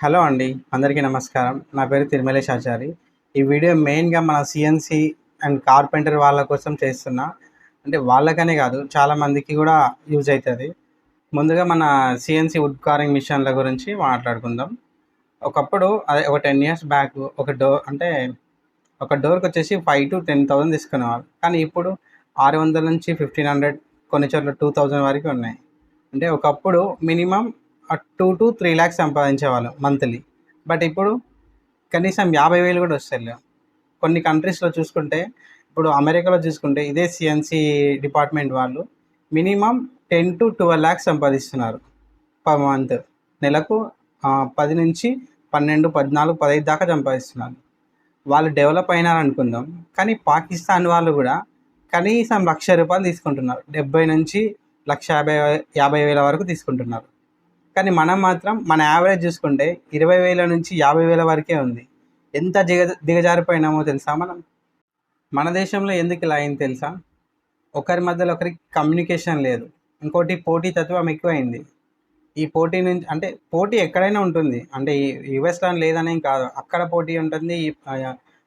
Hello అండి అందరికీ నమస్కారం. నా పేరు తిరుమలేష్ ఆచారి. ఈ వీడియో మెయిన్గా మన సిఎన్సి అండ్ కార్పెంటర్ వాళ్ళ కోసం చేస్తున్నా. అంటే వాళ్ళకనే కాదు చాలా మందికి కూడా యూజ్ అవుతుంది. ముందుగా మన సిఎన్సి వుడ్ కారింగ్ మిషన్ల గురించి మాట్లాడుకుందాం. ఒకప్పుడు అదే ఒక టెన్ ఇయర్స్ బ్యాక్ ఒక డోర్ అంటే ఒక డోర్కి వచ్చేసి ఫైవ్ టు టెన్ థౌసండ్ తీసుకునేవాళ్ళు. కానీ ఇప్పుడు ఆరు వందల నుంచి ఫిఫ్టీన్ హండ్రెడ్ కొన్ని చోట్ల టూ థౌజండ్ వరకు ఉన్నాయి. అంటే ఒకప్పుడు minimum two to three lakhs సంపాదించేవాళ్ళు monthly but ఇప్పుడు కనీసం యాభై వేలు కూడా వస్తలేవు కొన్ని కంట్రీస్లో చూసుకుంటే ఇప్పుడు అమెరికాలో చూసుకుంటే ఇదే సిఎన్సి డిపార్ట్మెంట్ వాళ్ళు minimum ten to twelve lakhs సంపాదిస్తున్నారు పర్ మంత్ నెలకు పది నుంచి పన్నెండు పద్నాలుగు పదహైదు దాకా సంపాదిస్తున్నారు. వాళ్ళు డెవలప్ అయినారు అనుకుందాం. కానీ పాకిస్తాన్ వాళ్ళు కూడా కనీసం లక్ష రూపాయలు తీసుకుంటున్నారు. డెబ్బై నుంచి లక్ష యాభై యాభై వేల వరకు తీసుకుంటున్నారు. కానీ మనం మాత్రం మన యావరేజ్ చూసుకుంటే ఇరవై వేల నుంచి యాభై వేల వరకే ఉంది. ఎంత దిగ దిగజారిపోయినామో తెలుసా మనం? మన దేశంలో ఎందుకు ఇలా అయింది తెలుసా? ఒకరి మధ్యలో ఒకరికి కమ్యూనికేషన్ లేదు. ఇంకోటి పోటీ తత్వం ఎక్కువైంది. ఈ పోటీ నుంచి అంటే పోటీ ఎక్కడైనా ఉంటుంది. అంటే ఈ యుఎస్లో లేదనేం కాదు. అక్కడ పోటీ ఉంటుంది. ఈ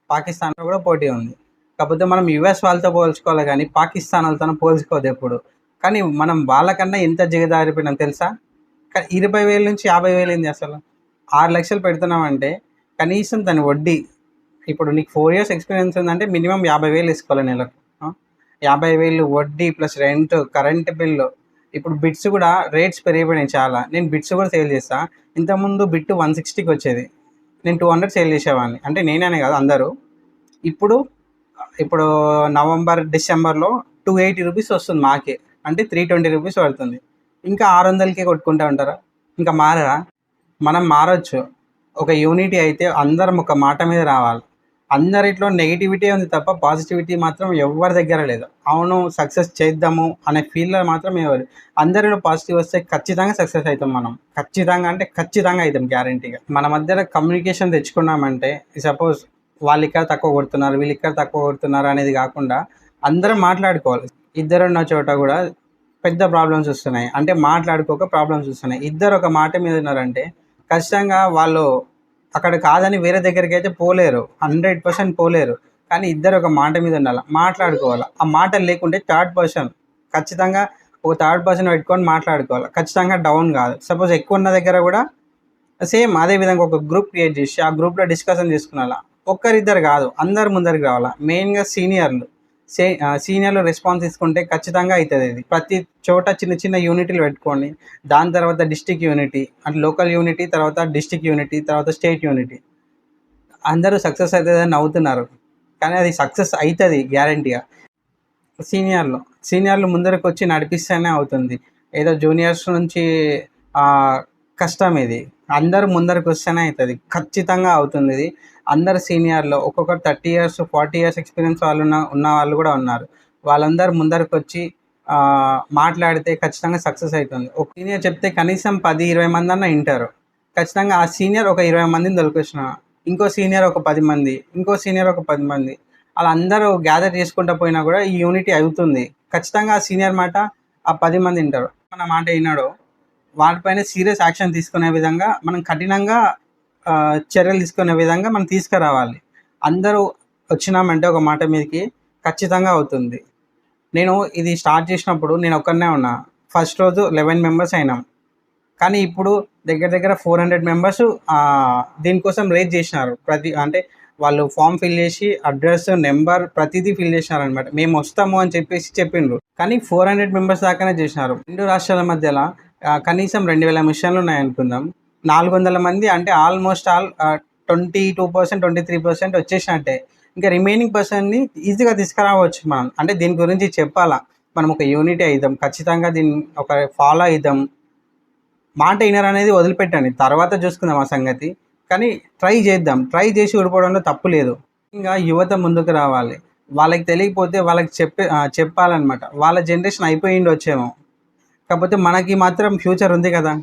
పాకిస్తాన్లో కూడా పోటీ ఉంది. కాకపోతే మనం యుఎస్ వాళ్ళతో పోల్చుకోవాలి కానీ పాకిస్తాన్ వాళ్ళతో పోల్చుకోవద్దు ఎప్పుడు. కానీ మనం వాళ్ళకన్నా ఎంత దిగజారిపోయినాం తెలుసా? కానీ ఇరవై వేల నుంచి యాభై వేలు ఏంది అసలు ఆరు లక్షలు పెడుతున్నామంటే కనీసం దాని వడ్డీ ఇప్పుడు నీకు ఫోర్ ఇయర్స్ ఎక్స్పీరియన్స్ ఉందంటే మినిమం యాభై వేలు వేసుకోవాలి నెలకు. యాభై వేలు వడ్డీ ప్లస్ రెంట్ కరెంట్ బిల్లు ఇప్పుడు బిట్స్ కూడా రేట్స్ పెరిగిపోయినాయి చాలా. నేను బిట్స్ కూడా సేల్ చేస్తా. ఇంతకుముందు బిట్ వన్ సిక్స్టీకి వచ్చేది. నేను టూ హండ్రెడ్ సేల్ చేసేవాడిని. అంటే నేనే కాదు అందరూ. ఇప్పుడు ఇప్పుడు నవంబర్ డిసెంబర్లో టూ ఎయిటీ రూపీస్ వస్తుంది మాకే. అంటే త్రీ ట్వంటీ రూపీస్ పడుతుంది. ఇంకా ఆరు వందలకే కొట్టుకుంటా ఉంటారా? ఇంకా మారరా? మనం మారచ్చు. ఒక యూనిటీ అయితే అందరం ఒక మాట మీద రావాలి. అందరిట్లో నెగిటివిటీ ఉంది తప్ప పాజిటివిటీ మాత్రం ఎవరి దగ్గర లేదు. అవును సక్సెస్ చేద్దాము అనే ఫీల్లో మాత్రం ఎవరు? అందరిలో పాజిటివ్ వస్తే ఖచ్చితంగా సక్సెస్ అవుతాం మనం. ఖచ్చితంగా అంటే ఖచ్చితంగా అవుతాం గ్యారంటీగా మన మధ్యలో కమ్యూనికేషన్ తెచ్చుకున్నామంటే సపోజ్ వాళ్ళు ఇక్కడ తక్కువ కొడుతున్నారు వీళ్ళు ఇక్కడ తక్కువ కొడుతున్నారు అనేది కాకుండా అందరం మాట్లాడుకోవాలి. ఇద్దరు ఉన్న చోట కూడా పెద్ద ప్రాబ్లమ్స్ వస్తున్నాయి. అంటే మాట్లాడుకోక ప్రాబ్లమ్స్ వస్తున్నాయి. ఇద్దరు ఒక మాట మీద ఉన్నారంటే ఖచ్చితంగా వాళ్ళు అక్కడ కాదని వేరే దగ్గరికి అయితే పోలేరు. హండ్రెడ్ పర్సెంట్ పోలేరు. కానీ ఇద్దరు ఒక మాట మీద ఉండాలి? మాట్లాడుకోవాలి? ఆ మాట లేకుంటే థర్డ్ పర్సన్ ఖచ్చితంగా ఒక థర్డ్ పర్సన్ పెట్టుకొని మాట్లాడుకోవాలి? ఖచ్చితంగా డౌన్ కాదు. సపోజ్ ఎక్కువ ఉన్న దగ్గర కూడా సేమ్ అదే విధంగా ఒక గ్రూప్ క్రియేట్ చేసి ఆ గ్రూప్లో డిస్కషన్ చేసుకున్నాలా? ఒక్కరిద్దరు కాదు. అందరు ముందరికి రావాలా? మెయిన్గా సీనియర్లు సే సీనియర్లు రెస్పాన్స్ తీసుకుంటే ఖచ్చితంగా అవుతుంది ఇది. ప్రతి చోట చిన్న చిన్న యూనిట్లు పెట్టుకోండి. దాని తర్వాత డిస్టిక్ యూనిటీ అంటే లోకల్ యూనిటీ తర్వాత డిస్టిక్ యూనిటీ తర్వాత స్టేట్ యూనిటీ అందరూ సక్సెస్ అవుతుందని నవ్వుతున్నారు. కానీ అది సక్సెస్ అవుతుంది గ్యారంటీగా సీనియర్లు సీనియర్లు ముందరకు వచ్చి నడిపిస్తేనే అవుతుంది. ఏదో జూనియర్స్ నుంచి కష్టం ఇది. అందరూ ముందరకు వస్తేనే అవుతుంది. ఖచ్చితంగా అవుతుంది ఇది. అందరు సీనియర్లు ఒక్కొక్కరు thirty years forty years experience వాళ్ళు ఉన్న ఉన్న వాళ్ళు కూడా ఉన్నారు. వాళ్ళందరూ ముందరకు వచ్చి మాట్లాడితే ఖచ్చితంగా సక్సెస్ అవుతుంది. ఒక సీనియర్ చెప్తే కనీసం పది ఇరవై మంది అన్న వింటారు. ఖచ్చితంగా ఆ సీనియర్ ఒక ఇరవై మందిని దొరికొచ్చిన ఇంకో సీనియర్ ఒక పది మంది ఇంకో సీనియర్ ఒక పది మంది. అలా అందరూ గ్యాదర్ చేసుకుంటూ పోయినా కూడా ఈ యూనిటీ అవుతుంది. ఖచ్చితంగా ఆ సీనియర్ మాట ఆ పది మంది వింటారు. మన మాట విన్నాడు వాటిపైన సీరియస్ యాక్షన్ తీసుకునే విధంగా మనం కఠినంగా చర్యలు తీసుకునే విధంగా మనం తీసుకురావాలి. అందరూ వచ్చినామంటే ఒక మాట మీదకి ఖచ్చితంగా అవుతుంది. నేను ఇది స్టార్ట్ చేసినప్పుడు నేను ఒక్కనే ఉన్నా. ఫస్ట్ రోజు లెవెన్ మెంబర్స్ అయినాం. కానీ ఇప్పుడు దగ్గర దగ్గర ఫోర్ హండ్రెడ్ మెంబర్స్ దీనికోసం రేజ్ చేసినారు. ప్రతి అంటే వాళ్ళు ఫామ్ ఫిల్ చేసి అడ్రస్ నెంబర్ ప్రతిదీ ఫిల్ చేసినారు అనమాట మేము వస్తాము అని చెప్పేసి చెప్పిండ్రు. కానీ ఫోర్ హండ్రెడ్ మెంబర్స్ దాకానే చేసినారు. రెండు రాష్ట్రాల మధ్యలో కనీసం రెండు వేల మిషన్లు ఉన్నాయి అనుకుందాం నాలుగు వందల మంది అంటే almost all twenty two percent twenty three percent వచ్చేసినట్టే. ఇంకా రిమైనింగ్ పర్సన్ని ఈజీగా తీసుకురావచ్చు మనం. అంటే దీని గురించి చెప్పాలా? మనం ఒక యూనిటీ అవుదాం ఖచ్చితంగా దీన్ని ఒక ఫాలో అవుదాం మాట వినర్ అనేది వదిలిపెట్టండి. తర్వాత చూసుకుందాం ఆ సంగతి. కానీ ట్రై చేద్దాం. ట్రై చేసి ఊడిపోవడంలో తప్పు లేదు. ఇంకా యువత ముందుకు రావాలి. వాళ్ళకి తెలియకపోతే వాళ్ళకి చెప్పే చెప్పాలన్నమాట. వాళ్ళ జనరేషన్ అయిపోయిండి వచ్చేమో కాకపోతే మనకి మాత్రం ఫ్యూచర్ ఉంది కదా.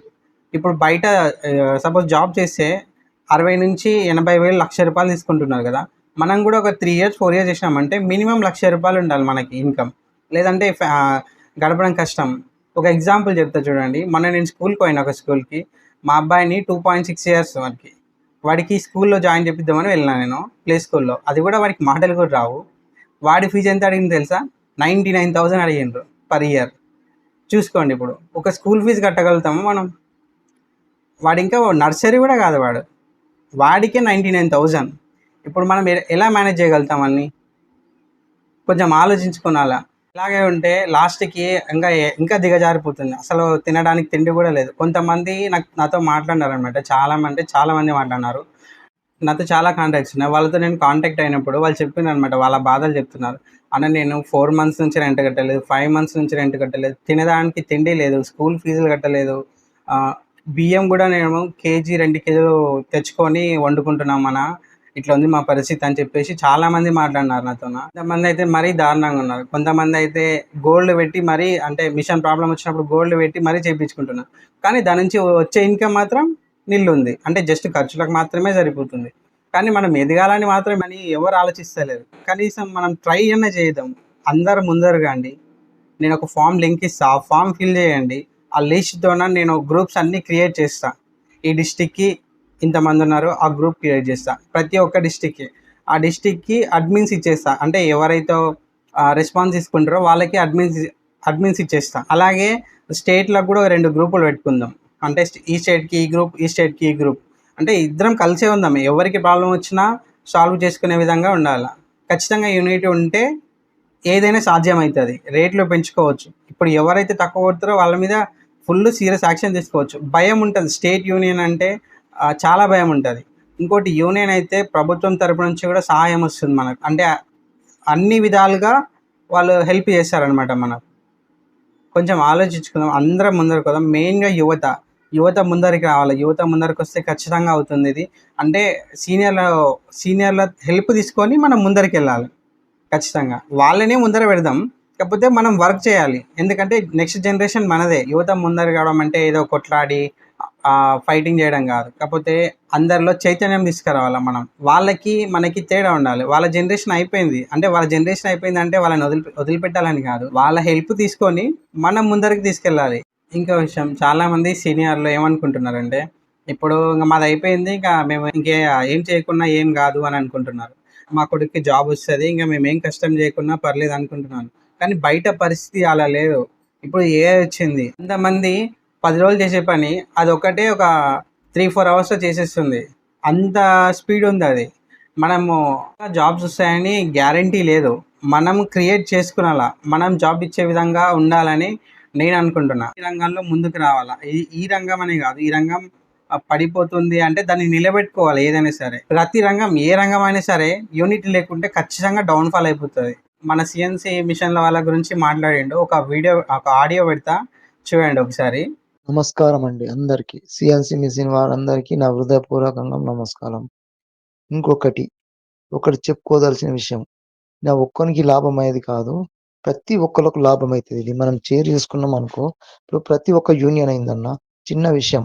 ఇప్పుడు బయట సపోజ్ జాబ్ చేస్తే అరవై నుంచి ఎనభై వేలు లక్ష రూపాయలు తీసుకుంటున్నారు కదా. మనం కూడా ఒక త్రీ ఇయర్స్ ఫోర్ ఇయర్స్ చేసినామంటే మినిమం లక్ష రూపాయలు ఉండాలి మనకి ఇన్కమ్. లేదంటే ఫ్యా- గడపడం కష్టం. ఒక ఎగ్జాంపుల్ చెప్తా చూడండి. మొన్న నేను స్కూల్కి పోయినా ఒక స్కూల్కి. మా అబ్బాయిని టూ పాయింట్ సిక్స్ ఇయర్స్ వాడికి. వాడికి స్కూల్లో జాయిన్ చేపిద్దామని వెళ్ళినా నేను ప్లే స్కూల్లో. అది కూడా వాడికి మాటలు కూడా రావు. వాడి ఫీజు ఎంత అడిగింది తెలుసా? నైంటీ నైన్ థౌసండ్ అడిగిండ్రు పర్ ఇయర్. చూసుకోండి ఇప్పుడు. ఒక స్కూల్ ఫీజు కట్టగలుగుతాము మనం? వాడు ఇంకా నర్సరీ కూడా కాదు వాడు. వాడికే నైంటీ నైన్ థౌజండ్. ఇప్పుడు మనం ఎలా మేనేజ్ చేయగలుగుతాం అన్ని? కొంచెం ఆలోచించుకోనాలా? ఇలాగే ఉంటే లాస్ట్కి ఇంకా ఇంకా దిగజారిపోతుంది. అసలు తినడానికి తిండి కూడా లేదు. కొంతమంది నాకు నాతో మాట్లాడారు అనమాట చాలా మంది చాలామంది మాట్లాడినారు. నాతో చాలా కాంటాక్ట్స్ ఉన్నాయి. వాళ్ళతో నేను కాంటాక్ట్ అయినప్పుడు వాళ్ళు చెప్పిన అనమాట వాళ్ళ బాధలు చెప్తున్నారు. అన్న నేను ఫోర్ మంత్స్ నుంచి రెంట్ కట్టలేదు ఫైవ్ మంత్స్ నుంచి రెంట్ కట్టలేదు తినడానికి తిండి లేదు స్కూల్ ఫీజులు కట్టలేదు. బియ్యం కూడా నేను కేజీ రెండు కేజీలు తెచ్చుకొని వండుకుంటున్నాం మన ఇట్లా ఉంది మా పరిస్థితి అని చెప్పేసి చాలామంది మాట్లాడినారు నాతో. కొంతమంది అయితే మరీ దారుణంగా ఉన్నారు. కొంతమంది అయితే గోల్డ్ పెట్టి మరీ అంటే మిషన్ ప్రాబ్లం వచ్చినప్పుడు గోల్డ్ పెట్టి మరీ చేయించుకుంటున్నారు కానీ దాని నుంచి వచ్చే ఇన్కమ్ మాత్రం నిల్లు ఉంది అంటే జస్ట్ ఖర్చులకు మాత్రమే సరిపోతుంది. కానీ మనం ఎదగాలని మాత్రం అని ఎవరు ఆలోచిస్తలేరు. కనీసం మనం ట్రై అన్న చేద్దాం. అందరు ముందరుగా అండి నేను ఒక ఫామ్ లింక్ ఇస్తా. ఆ ఫామ్ ఫిల్ చేయండి. ఆ లిస్ట్తోన నేను గ్రూప్స్ అన్నీ క్రియేట్ చేస్తా. ఈ డిస్టిక్కి ఇంతమంది ఉన్నారు ఆ గ్రూప్ క్రియేట్ చేస్తా. ప్రతి ఒక్క డిస్టిక్కి ఆ డిస్టిక్కి అడ్మిన్స్ ఇచ్చేస్తా. అంటే ఎవరైతే రెస్పాన్స్ తీసుకుంటారో వాళ్ళకి అడ్మిన్స్ అడ్మిన్స్ ఇచ్చేస్తా. అలాగే స్టేట్లకు కూడా రెండు గ్రూపులు పెట్టుకుందాం. అంటే ఈ స్టేట్కి ఈ గ్రూప్ ఈ స్టేట్కి ఈ గ్రూప్ అంటే ఇద్దరం కలిసే ఉందాం. ఎవరికి ప్రాబ్లం వచ్చినా సాల్వ్ చేసుకునే విధంగా ఉండాలి? ఖచ్చితంగా యూనిటీ ఉంటే ఏదైనా సాధ్యమవుతుంది రేట్లు పెంచుకోవచ్చు. ఇప్పుడు ఎవరైతే తక్కువ కొడతారో వాళ్ళ మీద ఫుల్ సీరియస్ యాక్షన్ తీసుకోవచ్చు. భయం ఉంటుంది. స్టేట్ యూనియన్ అంటే చాలా భయం ఉంటుంది. ఇంకోటి యూనియన్ అయితే ప్రభుత్వం తరపు నుంచి కూడా సహాయం వస్తుంది మనకు. అంటే అన్ని విధాలుగా వాళ్ళు హెల్ప్ చేస్తారనమాట మనకు. కొంచెం ఆలోచించుకుందాం. అందరం ముందరకు మెయిన్గా యువత. యువత ముందరికి రావాలి. యువత ముందరికి వస్తే ఖచ్చితంగా అవుతుంది ఇది. అంటే సీనియర్ల సీనియర్ల హెల్ప్ తీసుకొని మనం ముందరికి వెళ్ళాలి. ఖచ్చితంగా. వాళ్ళనే ముందర పెడదాం. కాకపోతే మనం వర్క్ చేయాలి. ఎందుకంటే నెక్స్ట్ జనరేషన్ మనదే. యువత ముందర కావడం అంటే ఏదో కొట్లాడి ఫైటింగ్ చేయడం కాదు. కాకపోతే అందరిలో చైతన్యం తీసుకురావాలి మనం. వాళ్ళకి మనకి తేడా ఉండాలి. వాళ్ళ జనరేషన్ అయిపోయింది. అంటే వాళ్ళ జనరేషన్ అయిపోయింది అంటే వాళ్ళని వదిలి వదిలిపెట్టాలని కాదు. వాళ్ళ హెల్ప్ తీసుకొని మనం ముందరికి తీసుకెళ్ళాలి. ఇంకో విషయం చాలామంది సీనియర్లు ఏమనుకుంటున్నారంటే ఇప్పుడు ఇంకా మాది అయిపోయింది ఇంకా మేము ఇంకే ఏం చేయకున్నా ఏం కాదు అని అనుకుంటున్నారు. మా కొడుక్కి జాబ్ వస్తుంది ఇంకా మేము ఏం కష్టం చేయకున్నా పర్లేదు అనుకుంటున్నాను కానీ బయట పరిస్థితి అలా లేదు. ఇప్పుడు ఏ వచ్చింది? అంతమంది పది రోజులు చేసే పని అది ఒకటే ఒక త్రీ ఫోర్ అవర్స్లో చేసేస్తుంది. అంత స్పీడ్ ఉంది అది. మనము జాబ్స్ వస్తాయని గ్యారంటీ లేదు. మనం క్రియేట్ చేసుకునాలా మనం జాబ్ ఇచ్చే విధంగా ఉండాలని నేను అనుకుంటున్నా ఈ రంగంలో ముందుకు రావాలా? ఈ ఈ రంగం అనే కాదు. ఈ రంగం పడిపోతుంది అంటే దాన్ని నిలబెట్టుకోవాలి ఏదైనా సరే. ప్రతి రంగం ఏ రంగం అయినా సరే యూనిట్ లేకుంటే ఖచ్చితంగా డౌన్ఫాల్ అయిపోతుంది. మన సిఎన్సి మిషన్ల వాళ్ళ గురించి మాట్లాడిండు. ఒక వీడియో ఒక ఆడియో పెడతా. చూడండి ఒకసారి. నమస్కారం అండి అందరికి. సిఎన్సి మిషన్ వారందరికీ నా హృదయపూర్వకంగా నమస్కారం. ఇంకొకటి ఒకటి చెప్పుకోదలసిన విషయం. నా ఒక్కరికి లాభం అయ్యేది కాదు. ప్రతి ఒక్కరికి లాభం అవుతుంది ఇది మనం షేర్ చేసుకున్నాం అనుకో ఇప్పుడు ప్రతి ఒక్క యూనియన్ అయిందన్న చిన్న విషయం.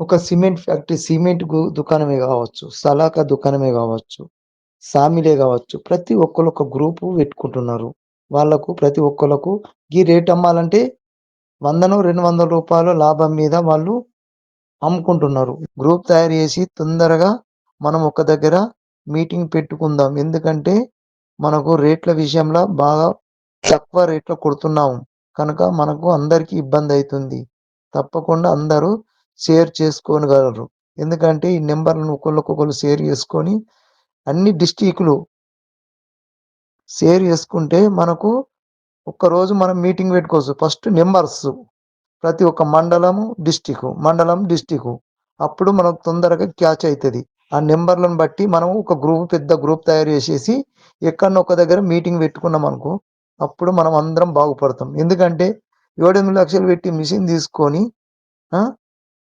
ఒక సిమెంట్ ఫ్యాక్టరీ సిమెంట్ దుకాణమే కావచ్చు సలాకా దుకాణమే కావచ్చు సామిలే కావచ్చు ప్రతి ఒక్కరు ఒక గ్రూపు పెట్టుకుంటున్నారు. వాళ్ళకు ప్రతి ఒక్కరికి ఈ రేట్ అమ్మాలంటే వందను రెండు వందల రూపాయల లాభం మీద వాళ్ళు అమ్ముకుంటున్నారు. గ్రూప్ తయారు చేసి తొందరగా మనం ఒక దగ్గర మీటింగ్ పెట్టుకుందాం. ఎందుకంటే మనకు రేట్ల విషయంలో బాగా తక్కువ రేట్లో కొడుతున్నాము. కనుక మనకు అందరికీ ఇబ్బంది అవుతుంది. తప్పకుండా అందరూ షేర్ చేసుకోగలరు. ఎందుకంటే ఈ నెంబర్లను ఒకళ్ళకొకళ్ళు షేర్ చేసుకొని అన్ని డిస్టిక్లు షేర్ చేసుకుంటే మనకు ఒక్కరోజు మనం మీటింగ్ పెట్టుకోవచ్చు. ఫస్ట్ నెంబర్స్ ప్రతి ఒక్క మండలము డిస్టిక్ మండలం డిస్టిక్ అప్పుడు మనకు తొందరగా క్యాచ్ అవుతుంది. ఆ నెంబర్లను బట్టి మనం ఒక గ్రూప్ పెద్ద గ్రూప్ తయారు చేసేసి ఎక్కడన్నా ఒక దగ్గర మీటింగ్ పెట్టుకున్నాం అనుకో అప్పుడు మనం అందరం బాగుపడతాం. ఎందుకంటే ఏడెనిమిది లక్షలు పెట్టి మిషన్ తీసుకొని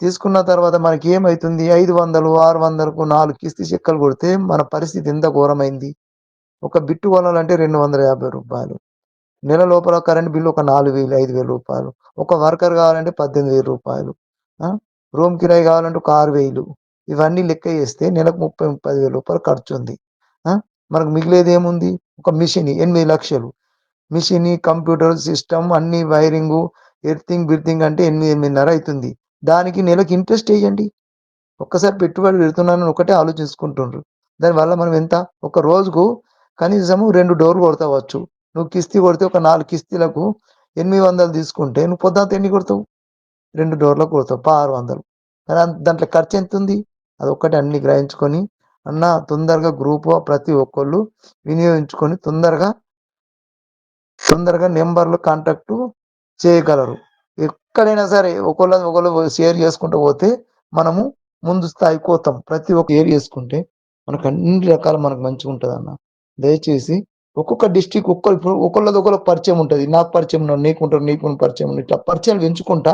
తీసుకున్న తర్వాత మనకి ఏమవుతుంది ఐదు వందలు ఆరు వందలకు నాలుగు కిస్తీ చెక్కలు కొడితే మన పరిస్థితి ఎంత ఘోరమైంది? ఒక బిట్టు కొనాలంటే రెండు వందల యాభై రూపాయలు. నెల లోపల కరెంట్ బిల్లు ఒక నాలుగు వేలు ఐదు వేల రూపాయలు. ఒక వర్కర్ కావాలంటే పద్దెనిమిది వేల రూపాయలు. రూమ్ కిరాయి కావాలంటే ఒక ఆరు వేలు. ఇవన్నీ లెక్క చేస్తే నెలకు ముప్పై ముప్పై వేల రూపాయలు ఖర్చు ఉంది మనకు మిగిలేది ఏముంది? ఒక మిషన్ ఎనిమిది లక్షలు. మిషన్ కంప్యూటర్ సిస్టమ్ అన్ని వైరింగ్ ఎర్థింగ్ బిర్థింగ్ అంటే ఎనిమిది ఎనిమిదిన్నర అవుతుంది దానికి నెలకు ఇంట్రెస్ట్ వేయండి. ఒక్కసారి పెట్టుబడి పెడుతున్నానని ఒకటే ఆలోచించుకుంటుండ్రు. దానివల్ల మనం ఎంత? ఒక రోజుకు కనీసము రెండు డోర్లు కొడతావచ్చు. నువ్వు కిస్తీ కొడితే ఒక నాలుగు కిస్తీలకు ఎనిమిది వందలు తీసుకుంటే నువ్వు పొద్దున ఎన్ని కొడతావు? రెండు డోర్లకు కొడతావు ఆరు వందలు. కానీ దాంట్లో ఖర్చు ఎంత ఉంది అది ఒక్కటి అన్ని గ్రహించుకొని అన్న తొందరగా గ్రూప్ ప్రతి ఒక్కళ్ళు వినియోగించుకొని తొందరగా తొందరగా నెంబర్లు కాంటాక్ట్ చేయగలరు. ఎక్కడైనా సరే ఒకళ్ళ ఒకళ్ళు షేర్ చేసుకుంటూ పోతే మనము ముందు స్థాయికి పోతాం ప్రతి ఒక్క షేర్ చేసుకుంటే మనకు అన్ని రకాల మనకు మంచిగా ఉంటుంది అన్న. దయచేసి ఒక్కొక్క డిస్టిక్ ఒక్కరు ఒకళ్ళది ఒకళ్ళ పరిచయం ఉంటుంది. నాకు పరిచయం ఉన్నాడు నీకుంటారు నీకు పరిచయం ఇట్లా పరిచయాలు పెంచుకుంటా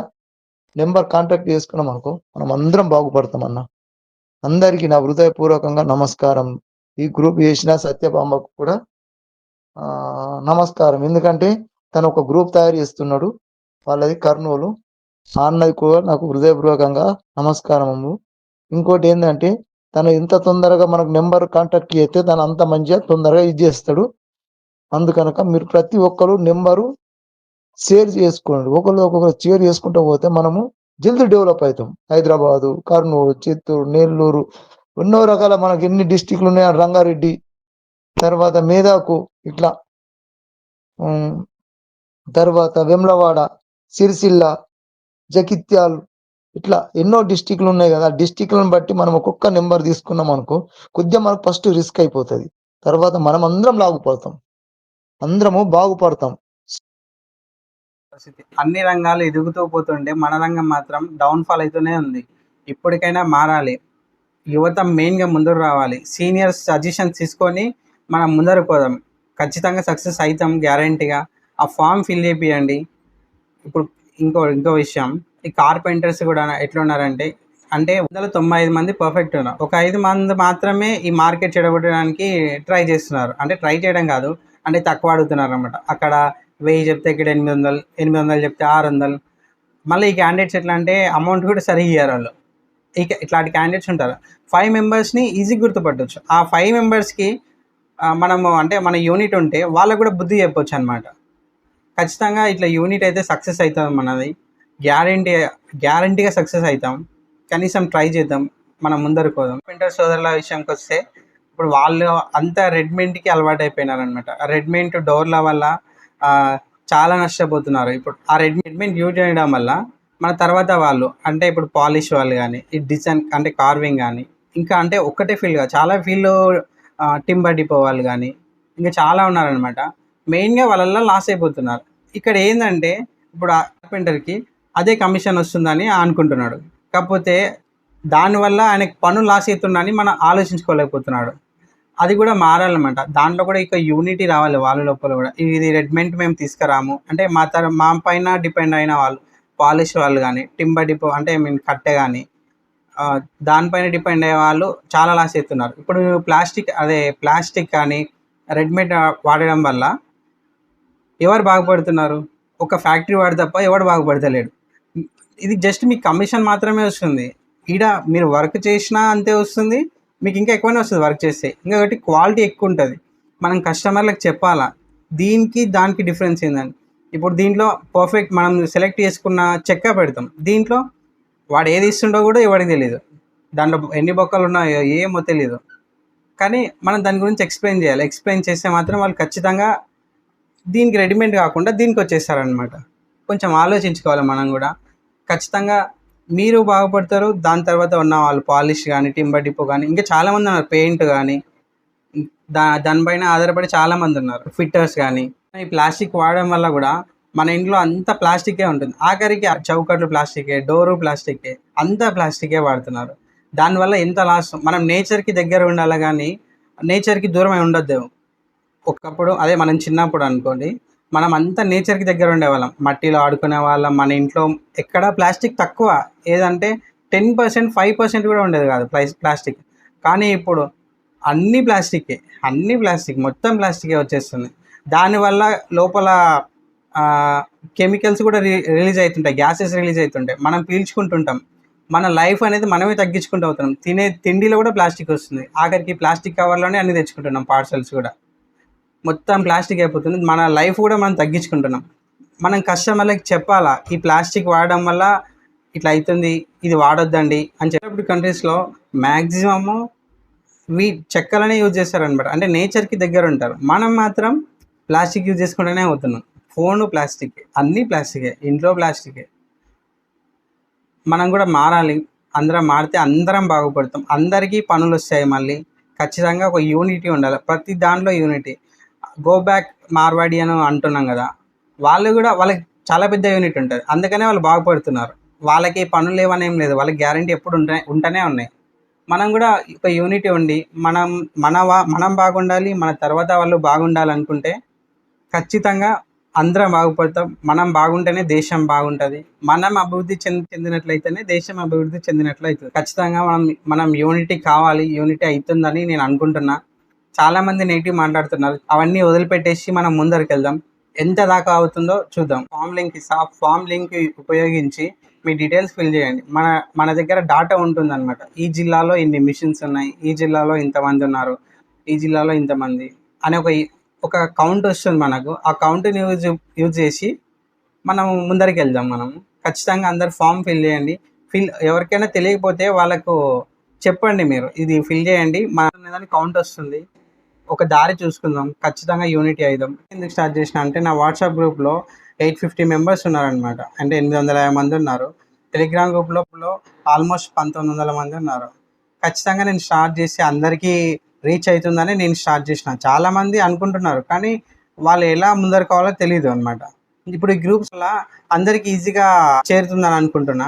నెంబర్ కాంటాక్ట్ చేసుకున్నాం అనుకో మనం అందరం బాగుపడతాం అన్న. అందరికీ నా హృదయపూర్వకంగా నమస్కారం. ఈ గ్రూప్ చేసిన సత్యభామకు కూడా నమస్కారం. ఎందుకంటే తను ఒక గ్రూప్ తయారు చేస్తున్నాడు. వాళ్ళది కర్నూలు. ఆ అన్నది కూడా నాకు హృదయపూర్వకంగా నమస్కారము. ఇంకోటి ఏంటంటే తను ఎంత తొందరగా మనకు నెంబర్ కాంటాక్ట్ చేస్తే తను అంత మంచిగా తొందరగా ఇది చేస్తాడు. అందుకనుక మీరు ప్రతి ఒక్కరు నెంబరు షేర్ చేసుకోండి. ఒకరు ఒక్కొక్కరు షేర్ చేసుకుంటూ పోతే మనము జల్దీ డెవలప్ అవుతాం. హైదరాబాదు కర్నూలు చిత్తూరు నెల్లూరు ఎన్నో రకాల మనకి ఎన్ని డిస్టిక్లు ఉన్నాయి రంగారెడ్డి తర్వాత మేధాకు ఇట్లా తర్వాత వెమ్లవాడ సిరిసిల్ల జగిత్యాల్ ఇట్లా ఎన్నో డిస్టిక్లు ఉన్నాయి కదా. డిస్టిక్లను బట్టి మనం ఒక్కొక్క నెంబర్ తీసుకున్నాం అనుకో కొద్దిగా మనకు ఫస్ట్ రిస్క్ అయిపోతుంది. తర్వాత మనం అందరం లాగుపడతాం. అందరము బాగుపడతాం. పరిస్థితి. అన్ని రంగాలు ఎదుగుతూ పోతుంటే మన రంగం మాత్రం డౌన్ఫాల్ అవుతూనే ఉంది. ఇప్పటికైనా మారాలి. యువత మెయిన్గా ముందుకు రావాలి. సీనియర్స్ సజెషన్స్ తీసుకొని మనం ముందరకు పోదాం. ఖచ్చితంగా సక్సెస్ అవుతాం గ్యారంటీగా ఆ ఫామ్ ఫిల్ చేయండి ఇప్పుడు ఇంకో ఇంకో విషయం. ఈ కార్పెంటర్స్ కూడా ఎట్లున్నారంటే అంటే వందల తొంభై ఐదు మంది పర్ఫెక్ట్ ఉన్నారు. ఒక ఐదు మంది మాత్రమే ఈ మార్కెట్ చెడగొట్టడానికి ట్రై చేస్తున్నారు. అంటే ట్రై చేయడం కాదు. అంటే తక్కువ అడుగుతున్నారు అనమాట అక్కడ వెయ్యి చెప్తే ఇక్కడ ఎనిమిది వందలు ఎనిమిది వందలు చెప్తే ఆరు వందలు. మళ్ళీ ఈ క్యాండిడేట్స్ ఎట్లా అంటే అమౌంట్ కూడా సరిగ్గా ఇయ్యారు వాళ్ళు. ఇక ఇట్లాంటి క్యాండిడేట్స్ ఉంటారు. ఫైవ్ మెంబర్స్ని ఈజీ గుర్తుపట్టవచ్చు ఆ ఫైవ్ మెంబర్స్కి మనము అంటే మన యూనిట్ ఉంటే వాళ్ళకు కూడా బుద్ధి చెప్పొచ్చు అనమాట ఖచ్చితంగా ఇట్లా యూనిట్ అయితే సక్సెస్ అవుతుంది మనది గ్యారంటీ గ్యారంటీగా సక్సెస్ అవుతాం. కనీసం ట్రై చేద్దాం. మనం ముందరకు పోదాం. ప్రింటర్ సోదరుల విషయంకి వస్తే ఇప్పుడు వాళ్ళు అంతా రెడ్మెంట్కి అలవాటు అయిపోయినారు అనమాట రెడ్మెంట్ డోర్ల వల్ల చాలా నష్టపోతున్నారు. ఇప్పుడు ఆ రెడ్మెంట్ యూజ్ చేయడం వల్ల మన తర్వాత వాళ్ళు అంటే ఇప్పుడు పాలిష్ వాళ్ళు కానీ ఈ డిజైన్ అంటే కార్వింగ్ కానీ ఇంకా అంటే ఒక్కటే ఫీల్డ్ కాదు. చాలా ఫీల్డ్ టింబర్ డిపో వాళ్ళు కానీ ఇంకా చాలా ఉన్నారనమాట మెయిన్గా వాళ్ళల్లో లాస్ అయిపోతున్నారు. ఇక్కడ ఏంటంటే ఇప్పుడు కార్పెంటర్కి అదే కమిషన్ వస్తుందని అనుకుంటున్నాడు. కాకపోతే దానివల్ల ఆయనకు పనులు లాస్ అవుతుందని మనం ఆలోచించుకోలేకపోతున్నాడు. అది కూడా మారాలన్నమాట. దాంట్లో కూడా ఇక యూనిటీ రావాలి వాళ్ళ లోపల కూడా. ఇది రెడ్మెంట్ మేము తీసుకురాము. అంటే మా తర మా పైన డిపెండ్ అయిన వాళ్ళు పాలిష్ వాళ్ళు కానీ టింబర్ డిపో అంటే ఐ మీన్ కట్టె కానీ దానిపైన డిపెండ్ అయ్యే వాళ్ళు చాలా లాస్ అవుతున్నారు ఇప్పుడు ప్లాస్టిక్ అదే ప్లాస్టిక్ కానీ రెడ్మేడ్ వాడడం వల్ల ఎవరు బాగుపడుతున్నారు? ఒక ఫ్యాక్టరీ వాడు తప్ప ఎవడు బాగుపడతలేడు. ఇది జస్ట్ మీకు కమిషన్ మాత్రమే వస్తుంది. ఈడ మీరు వర్క్ చేసినా అంతే వస్తుంది. మీకు ఇంకా ఎక్కువనే వస్తుంది వర్క్ చేస్తే. ఇంకొకటి క్వాలిటీ ఎక్కువ ఉంటుంది. మనం కస్టమర్లకు చెప్పాలా? దీనికి దానికి డిఫరెన్స్ ఏంటంటే ఇప్పుడు దీంట్లో పర్ఫెక్ట్ మనం సెలెక్ట్ చేసుకున్న చెక్క పెడతాం. దీంట్లో వాడు ఏది ఇస్తుండో కూడా ఎవరికి తెలియదు దాంట్లో ఎన్ని బొక్కలు ఉన్నాయో ఏమో తెలియదు కానీ మనం దాని గురించి ఎక్స్ప్లెయిన్ చేయాలి. ఎక్స్ప్లెయిన్ చేస్తే మాత్రం వాళ్ళు ఖచ్చితంగా దీనికి రెడీమేడ్ కాకుండా దీనికి వచ్చేస్తారనమాట కొంచెం ఆలోచించుకోవాలి మనం కూడా. ఖచ్చితంగా మీరు బాగుపడతారు దాని తర్వాత ఉన్న వాళ్ళు పాలిష్ కానీ టింబర్ డిపో కానీ ఇంకా చాలామంది ఉన్నారు పెయింట్ కానీ దా దానిపైన ఆధారపడి చాలామంది ఉన్నారు ఫిట్టర్స్ కానీ ఈ ప్లాస్టిక్ వాడడం వల్ల కూడా మన ఇంట్లో అంతా ప్లాస్టికే ఉంటుంది. ఆఖరికి ఆ చౌకట్లు ప్లాస్టికే డోరు ప్లాస్టికే అంతా ప్లాస్టికే వాడుతున్నారు. దానివల్ల ఎంత లాస్? మనం నేచర్కి దగ్గర ఉండాలి కానీ నేచర్కి దూరమై ఉండొద్దు. ఒకప్పుడు అదే మనం చిన్నప్పుడు అనుకోండి మనం అంతా నేచర్కి దగ్గర ఉండేవాళ్ళం మట్టిలో ఆడుకునే వాళ్ళం మన ఇంట్లో ఎక్కడ ప్లాస్టిక్ తక్కువ. ఏదంటే టెన్ పర్సెంట్ ఫైవ్ పర్సెంట్ కూడా ఉండేది కాదు ప్లస్ ప్లాస్టిక్. కానీ ఇప్పుడు అన్ని ప్లాస్టికే. అన్ని ప్లాస్టిక్. మొత్తం ప్లాస్టికే వచ్చేస్తుంది. దానివల్ల లోపల కెమికల్స్ కూడా రి రిలీజ్ అవుతుంటాయి గ్యాసెస్ రిలీజ్ అవుతుంటాయి మనం పీల్చుకుంటుంటాం. మన లైఫ్ అనేది మనమే తగ్గించుకుంటూ అవుతున్నాం తినే తిండిలో కూడా ప్లాస్టిక్ వస్తుంది. ఆఖరికి ప్లాస్టిక్ కవర్లోనే అన్ని తెచ్చుకుంటున్నాం పార్సల్స్ కూడా. మొత్తం ప్లాస్టిక్ అయిపోతుంది. మన లైఫ్ కూడా మనం తగ్గించుకుంటున్నాం. మనం కస్టమర్లకు చెప్పాలా ఈ ప్లాస్టిక్ వాడడం వల్ల ఇట్లా అవుతుంది ఇది వాడొద్దండి అని చెప్పేప్పుడు కంట్రీస్లో మ్యాక్సిమము వీ చెక్కలనే యూజ్ చేస్తారనమాట. అంటే నేచర్కి దగ్గర ఉంటారు. మనం మాత్రం ప్లాస్టిక్ యూజ్ చేసుకుంటూనే అవుతున్నాం. ఫోను ప్లాస్టిక్ అన్నీ ప్లాస్టికే ఇంట్లో ప్లాస్టికే. మనం కూడా మారాలి. అందరం మారితే అందరం బాగుపడతాం. అందరికీ పనులు వస్తాయి మళ్ళీ. ఖచ్చితంగా ఒక యూనిటీ ఉండాలి. ప్రతి దాంట్లో యూనిటీ గో బ్యాక్ మార్వాడి అని అంటున్నాం కదా వాళ్ళు కూడా వాళ్ళకి చాలా పెద్ద యూనిట్ ఉంటుంది అందుకనే వాళ్ళు బాగుపడుతున్నారు. వాళ్ళకి పనులు లేవని ఏం లేదు. వాళ్ళకి గ్యారంటీ ఎప్పుడు ఉంటాయి ఉంటూనే ఉన్నాయి. మనం కూడా ఒక యూనిటీ ఉండి మనం మన వా- మనం బాగుండాలి మన తర్వాత వాళ్ళు బాగుండాలనుకుంటే ఖచ్చితంగా అందరం బాగుపడతాం. మనం బాగుంటేనే దేశం బాగుంటుంది. మనం అభివృద్ధి చెంది చెందినట్లయితేనే దేశం అభివృద్ధి చెందినట్లయితుంది. ఖచ్చితంగా మనం మనం యూనిటీ కావాలి యూనిటీ అవుతుందని నేను అనుకుంటున్నా. చాలా మంది నెగిటివ్ మాట్లాడుతున్నారు. అవన్నీ వదిలిపెట్టేసి మనం ముందరికి వెళ్దాం ఎంత దాకా అవుతుందో చూద్దాం. ఫామ్ లింక్ ఇస్తా ఫామ్ లింక్ ఉపయోగించి మీ డీటెయిల్స్ ఫిల్ చేయండి. మన మన దగ్గర డాటా ఉంటుందన్నమాట. ఈ జిల్లాలో ఇన్ని మిషన్స్ ఉన్నాయి. ఈ జిల్లాలో ఇంతమంది ఉన్నారు. ఈ జిల్లాలో ఇంతమంది అనే ఒక ఒక కౌంట్ వస్తుంది మనకు. ఆ కౌంట్ని యూజ్ యూజ్ చేసి మనం ముందరికి వెళ్దాం మనం. ఖచ్చితంగా అందరు ఫామ్ ఫిల్ చేయండి. ఫిల్ ఎవరికైనా తెలియకపోతే వాళ్ళకు చెప్పండి మీరు. ఇది ఫిల్ చేయండి. మన కౌంట్ వస్తుంది. ఒక దారి చూసుకుందాం. ఖచ్చితంగా యూనిటీ అయిదాం ఎందుకు స్టార్ట్ చేసిన అంటే నా వాట్సాప్ గ్రూప్లో ఎయిట్ ఫిఫ్టీ మెంబర్స్ ఉన్నారనమాట అంటే ఎనిమిది వందల యాభై మంది ఉన్నారు. టెలిగ్రామ్ గ్రూప్లో ఆల్మోస్ట్ పంతొమ్మిది వందల మంది ఉన్నారు. ఖచ్చితంగా నేను స్టార్ట్ చేసి అందరికీ రీచ్ అవుతుందని నేను స్టార్ట్ చేసిన. చాలామంది అనుకుంటున్నారు. కానీ వాళ్ళు ఎలా ముందరు కావాలో తెలియదు అనమాట ఇప్పుడు ఈ గ్రూప్స్ వల్ల అందరికి ఈజీగా చేరుతుందని అనుకుంటున్నా.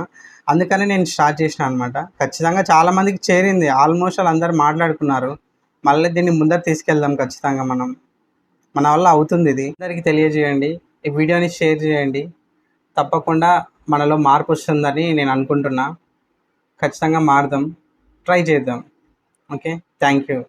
అందుకని నేను స్టార్ట్ చేసిన అనమాట ఖచ్చితంగా చాలామందికి చేరింది. ఆల్మోస్ట్ వాళ్ళు అందరు మాట్లాడుకున్నారు. మళ్ళీ దీన్ని ముందర తీసుకెళ్దాం ఖచ్చితంగా మనం. మన వల్ల అవుతుంది ఇది. అందరికీ తెలియజేయండి. ఈ వీడియోని షేర్ చేయండి. తప్పకుండా మనలో మార్పు వస్తుందని నేను అనుకుంటున్నా. ఖచ్చితంగా మారుదాం. ట్రై చేద్దాం. ఓకే? Thank you.